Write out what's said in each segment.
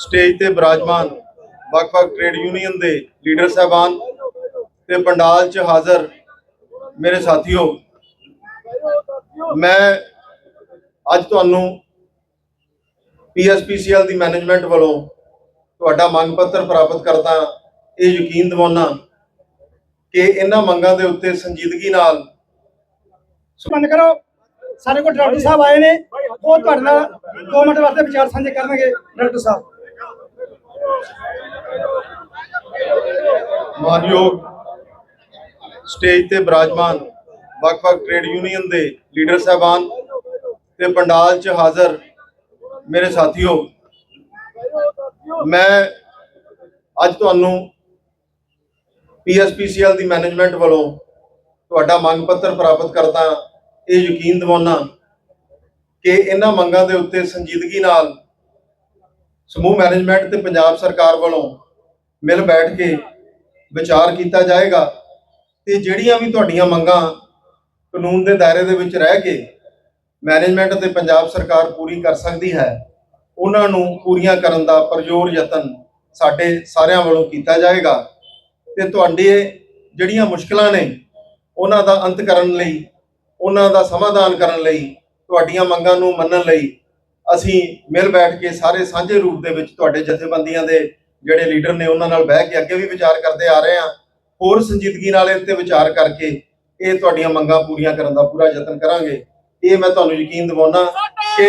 Stage ਤੇ ਬਿਰਾਜਮਾਨ ਵੱਖ-ਵੱਖ trade union ਦੇ ਲੀਡਰ ਸਾਹਿਬਾਨ ਤੇ ਪੰਡਾਲ 'ਚ ਹਾਜ਼ਰ ਮੇਰੇ ਸਾਥੀਓ, ਮੈਂ ਅੱਜ ਤੁਹਾਨੂੰ ਪੀਐਸਪੀਸੀਐਲ ਦੀ ਮੈਨੇਜਮੈਂਟ ਵੱਲੋਂ ਤੁਹਾਡਾ ਮੰਗ ਪੱਤਰ ਪ੍ਰਾਪਤ ਕਰਦਾ ਇਹ ਯਕੀਨ ਦਿਵਾਉਣਾ ਕਿ ਇਹਨਾਂ ਮੰਗਾਂ ਦੇ ਉੱਤੇ ਸੰਜੀਦਗੀ ਨਾਲ ਮੰਨ ਕਰੋ, ਸਾਡੇ ਕੋਲ ਡਾਕਟਰ ਸਾਹਿਬ ਆਏ ਨੇ, ਉਹ ਤੁਹਾਡੇ ਨਾਲ 2 ਮਿੰਟ ਵਾਸਤੇ ਵਿਚਾਰ ਸਾਂਝੇ ਕਰਨਗੇ, ਡਾਕਟਰ ਸਾਹਿਬ। ਮਾਨਯੋਗ ਸਟੇਜ ਤੇ ਬਿਰਾਜਮਾਨ ਵੱਖ-ਵੱਖ ਟ੍ਰੇਡ ਯੂਨੀਅਨ ਦੇ ਲੀਡਰ ਸਾਹਿਬਾਨ ਤੇ ਪੰਡਾਲ 'ਚ ਹਾਜ਼ਰ ਮੇਰੇ ਸਾਥੀਓ, ਮੈਂ ਅੱਜ ਤੁਹਾਨੂੰ ਪੀਐਸਪੀਸੀਐਲ ਦੀ ਮੈਨੇਜਮੈਂਟ ਵੱਲੋਂ ਤੁਹਾਡਾ ਮੰਗ ਪੱਤਰ ਪ੍ਰਾਪਤ ਕਰਦਾ ਇਹ ਯਕੀਨ ਦਿਵਾਉਣਾ ਕਿ ਇਹਨਾਂ ਮੰਗਾਂ ਦੇ ਉੱਤੇ ਸੰਜੀਦਗੀ ਨਾਲ ਸਮੂਹ ਮੈਨੇਜਮੈਂਟ ਤੇ ਪੰਜਾਬ ਸਰਕਾਰ ਵੱਲੋਂ ਮਿਲ ਬੈਠ ਕੇ ਵਿਚਾਰ ਕੀਤਾ ਜਾਏਗਾ ਤੇ ਜਿਹੜੀਆਂ ਵੀ ਤੁਹਾਡੀਆਂ ਮੰਗਾਂ ਕਾਨੂੰਨ ਦੇ ਦਾਇਰੇ ਦੇ ਵਿੱਚ ਰਹਿ ਕੇ ਮੈਨੇਜਮੈਂਟ ਤੇ ਪੰਜਾਬ ਸਰਕਾਰ ਪੂਰੀ ਕਰ ਸਕਦੀ ਹੈ, ਉਹਨਾਂ ਨੂੰ ਪੂਰੀਆਂ ਕਰਨ ਦਾ ਪਰਜੋਰ ਯਤਨ ਸਾਡੇ ਸਾਰਿਆਂ ਵੱਲੋਂ ਕੀਤਾ ਜਾਏਗਾ ਤੇ ਤੁਹਾਡੇ ਜਿਹੜੀਆਂ ਮੁਸ਼ਕਲਾਂ ਨੇ ਉਹਨਾਂ ਦਾ ਅੰਤ ਕਰਨ ਲਈ, ਉਹਨਾਂ ਦਾ ਸਮਾਧਾਨ ਕਰਨ ਲਈ, ਤੁਹਾਡੀਆਂ ਮੰਗਾਂ ਨੂੰ ਮੰਨਣ ਲਈ ਅਸੀਂ ਮਿਲ ਬੈਠ ਕੇ ਸਾਰੇ ਸਾਂਝੇ ਰੂਪ ਦੇ ਵਿੱਚ ਤੁਹਾਡੇ ਜਥੇਬੰਦੀਆਂ ਦੇ ਜਿਹੜੇ ਲੀਡਰ ਨੇ ਉਹਨਾਂ ਨਾਲ ਬਹਿ ਕੇ ਅੱਗੇ ਵੀ ਵਿਚਾਰ ਕਰਦੇ ਆ ਰਹੇ ਹਾਂ। ਹੋਰ ਸੰਜੀਦਗੀ ਨਾਲ ਇਹ ਤੇ ਵਿਚਾਰ ਕਰਕੇ ਇਹ ਤੁਹਾਡੀਆਂ ਮੰਗਾਂ ਪੂਰੀਆਂ ਕਰਨ ਦਾ ਪੂਰਾ ਯਤਨ ਕਰਾਂਗੇ। ਇਹ ਮੈਂ ਤੁਹਾਨੂੰ ਯਕੀਨ ਦਿਵਾਉਣਾ ਕਿ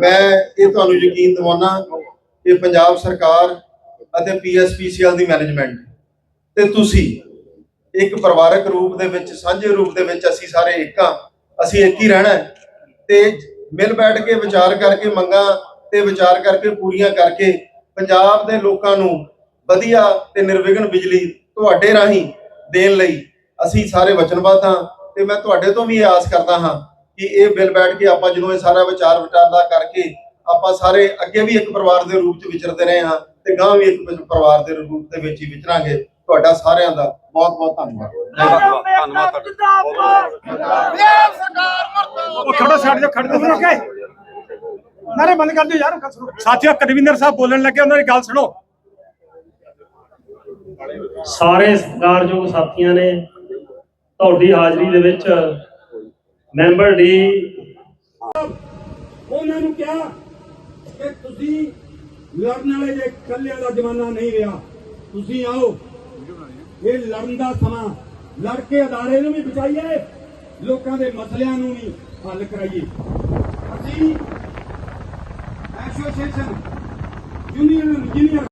ਮੈਂ ਇਹ ਤੁਹਾਨੂੰ ਯਕੀਨ ਦਿਵਾਉਣਾ ਕਿ ਪੰਜਾਬ ਸਰਕਾਰ ਅਤੇ ਪੀਐਸਪੀਸੀਐਲ ਦੀ ਮੈਨੇਜਮੈਂਟ ਤੇ ਤੁਸੀਂ ਇੱਕ ਪਰਿਵਾਰਕ ਰੂਪ ਦੇ ਵਿੱਚ, ਸਾਂਝੇ ਰੂਪ ਦੇ ਵਿੱਚ ਅਸੀਂ ਸਾਰੇ ਇੱਕ ਹਾਂ। ਅਸੀਂ ਇੱਕ ਹੀ ਰਹਿਣਾ ਤੇ ਮਿਲ ਬੈਠ ਕੇ ਵਿਚਾਰ ਕਰਕੇ, ਮੰਗਾਂ ਤੇ ਵਿਚਾਰ ਕਰਕੇ, ਪੂਰੀਆਂ ਕਰਕੇ ਪੰਜਾਬ ਦੇ ਲੋਕਾਂ ਨੂੰ ਵਧੀਆ ਤੇ ਨਿਰਵਿਘਨ ਬਿਜਲੀ ਤੁਹਾਡੇ ਰਾਹੀਂ ਦੇਣ ਲਈ ਅਸੀਂ ਸਾਰੇ ਵਚਨਬੱਧ ਹਾਂ ਤੇ ਮੈਂ ਤੁਹਾਡੇ ਤੋਂ ਵੀ ਇਹ ਆਸ ਕਰਦਾ ਹਾਂ ਕਿ ਇਹ ਬਿੱਲ ਬੈਠ ਕੇ ਆਪਾਂ ਜਦੋਂ ਇਹ ਸਾਰਾ ਵਿਚਾਰ ਵਟਾਂਦਰਾ ਕਰਕੇ ਆਪਾਂ ਸਾਰੇ ਅੱਗੇ ਵੀ ਇੱਕ ਪਰਿਵਾਰ ਦੇ ਰੂਪ 'ਚ ਵਿਚਰਦੇ ਰਹੇ ਹਾਂ ਤੇ ਗਾਂ ਵੀ ਇੱਕ ਪਰਿਵਾਰ ਦੇ ਰੂਪ ਦੇ ਵਿੱਚ ਹੀ ਵਿਚਰਾਂਗੇ। ਤੁਹਾਡਾ ਸਾਰਿਆਂ ਦਾ ਬਹੁਤ ਬਹੁਤ ਧੰਨਵਾਦ। ਧੰਨਵਾਦ ਧੰਨਵਾਦ ਉਹ ਖੜੋ ਛੱਡ ਦਿਓ ਖੜ ਦਿਓ। ਓਕੇ ਨਾਰੇ ਬੰਦ ਕਰ ਦਿਓ ਯਾਰ ਗੱਲ ਸੁਣੋ ਸਾਥੀਓ ਕਨਵੀਨਰ ਸਾਹਿਬ ਬੋਲਣ ਲੱਗੇ ਉਹਨਾਂ ਦੀ ਗੱਲ ਸੁਣੋ। ਸਾਰੇ ਸਤਿਕਾਰਯੋਗ ਸਾਥੀਆਂ ਨੇ ਤੁਹਾਡੀ ਹਾਜ਼ਰੀ ਦੇ ਵਿੱਚ ਮੈਂਬਰ ਡੀ ਉਹਨਾਂ ਨੂੰ ਕਿਹਾ ਕਿ ਤੁਸੀਂ ਲੜਨ ਵਾਲੇ ਜੇ ਕੱਲਿਆਂ ਦਾ ਜ਼ਮਾਨਾ ਨਹੀਂ ਰਿਹਾ ਤੁਸੀਂ ਆਓ। ਇਹ ਲੜਨ ਦਾ ਸਮਾਂ। ਲੜ ਕੇ ਅਦਾਰੇ ਨੂੰ ਵੀ ਬਚਾਈਏ, ਲੋਕਾਂ ਦੇ ਮਸਲਿਆਂ ਨੂੰ ਵੀ ਹੱਲ ਕਰਾਈਏ। ਅਸੀਂ ਐਸੋਸੀਏਸ਼ਨ, ਯੂਨੀਅਨ ਇੰਜੀਨੀਅਰ